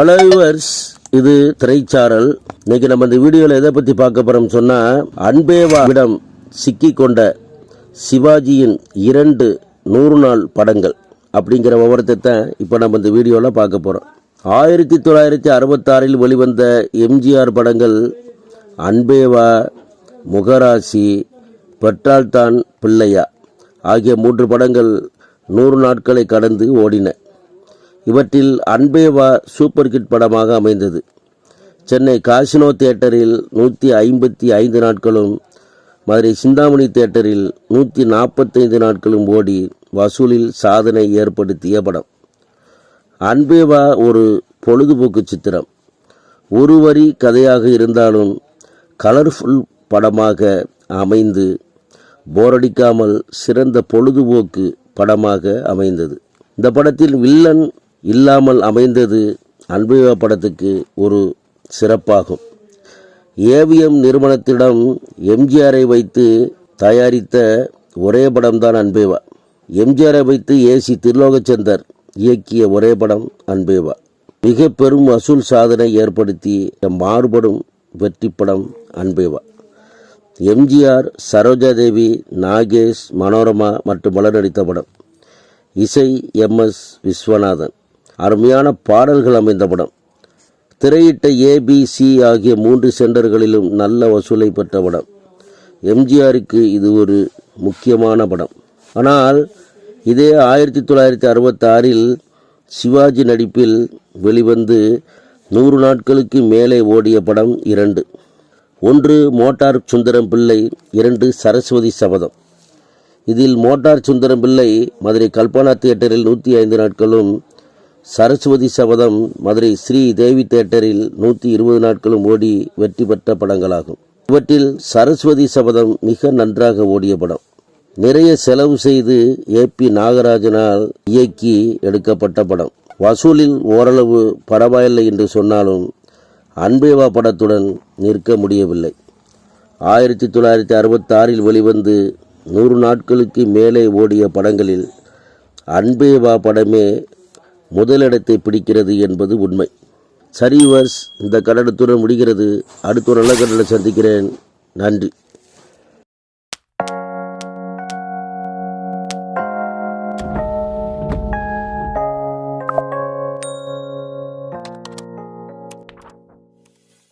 Hello viewers இது திரைச்சாரல். இன்னைக்கு நம்ம இந்த வீடியோவில் எதை பற்றி பார்க்க போகிறோம் சொன்னால் அன்பேவாவிடம் சிக்கி கொண்ட சிவாஜியின் இரண்டு நூறு நாள் படங்கள் அப்படிங்கிற விவரத்தை தான் இப்போ நம்ம இந்த வீடியோவில் பார்க்க போகிறோம் ஆயிரத்தி தொள்ளாயிரத்தி அறுபத்தாறில் வெளிவந்த எம்ஜிஆர் படங்கள் அன்பேவா முகராசி பெற்றால்தான் பிள்ளையா ஆகிய மூன்று படங்கள் நூறு நாட்களை கடந்து ஓடின. இவற்றில் அன்பேவா சூப்பர் கிட் படமாக அமைந்தது. சென்னை காசினோ தியேட்டரில் நூற்றி ஐம்பத்தி ஐந்து நாட்களும் மதுரை சிந்தாமணி தியேட்டரில் நூற்றி நாற்பத்தைந்து நாட்களும் ஓடி வசூலில் சாதனை ஏற்படுத்திய படம். அன்பேவா ஒரு பொழுதுபோக்கு சித்திரம். ஒரு வரி கதையாக இருந்தாலும் கலர்ஃபுல் படமாக அமைந்து போரடிக்காமல் சிறந்த பொழுதுபோக்கு படமாக அமைந்தது. இந்த படத்தில் வில்லன் இல்லாமல் அமைந்தது அன்பேவா படத்துக்கு ஒரு சிறப்பாகும். ஏவிஎம் நிறுவனத்திடம் எம்ஜிஆரை வைத்து தயாரித்த ஒரே படம்தான் அன்பேவா. எம்ஜிஆரை வைத்து ஏசி திருலோகச்சந்தர் இயக்கிய ஒரே படம் அன்பேவா. மிக பெரும் வசூல் சாதனை ஏற்படுத்திய மாறுபடும் வெற்றி படம் அன்பேவா. எம்ஜிஆர் சரோஜாதேவி நாகேஷ் மனோரமா மற்றும் பலர் நடித்த படம். இசை எம் எஸ் விஸ்வநாதன். அருமையான பாடல்கள் அமைந்த படம். திரையிட்ட ஏபிசி ஆகிய மூன்று சென்டர்களிலும் நல்ல வசூலை பெற்ற படம். எம்ஜிஆருக்கு இது ஒரு முக்கியமான படம். ஆனால் இதே ஆயிரத்தி தொள்ளாயிரத்தி அறுபத்தாறில் சிவாஜி நடிப்பில் வெளிவந்து நூறு நாட்களுக்கு மேலே ஓடிய படம் இரண்டு. ஒன்று மோட்டார் சுந்தரம் பிள்ளை இரண்டு சரஸ்வதி சபதம். இதில் மோட்டார் சுந்தரம் பிள்ளை மதுரை கல்பனா தியேட்டரில் நூற்றி ஐந்து நாட்களும் சரஸ்வதி சபதம் மதுரை ஸ்ரீ தேவி தியேட்டரில் நூற்றி இருபது நாட்களும் ஓடி வெற்றி பெற்ற படங்களாகும். இவற்றில் சரஸ்வதி சபதம் மிக நன்றாக ஓடிய படம். நிறைய செலவு செய்து ஏ பி நாகராஜனால் இயக்கி எடுக்கப்பட்ட படம். வசூலில் ஓரளவு பரவாயில்லை என்று சொன்னாலும் அன்பேவா படத்துடன் நிற்க முடியவில்லை. ஆயிரத்தி தொள்ளாயிரத்தி அறுபத்தாறில் வெளிவந்து நூறு நாட்களுக்கு மேலே ஓடிய படங்களில் அன்பேவா படமே முதலிடத்தை பிடிக்கிறது என்பது உண்மை. சரி வர்ஸ் இந்த கடனத்துடன் முடிகிறது. அடுத்த ஒரு நல்ல கடலை சந்திக்கிறேன். நன்றி.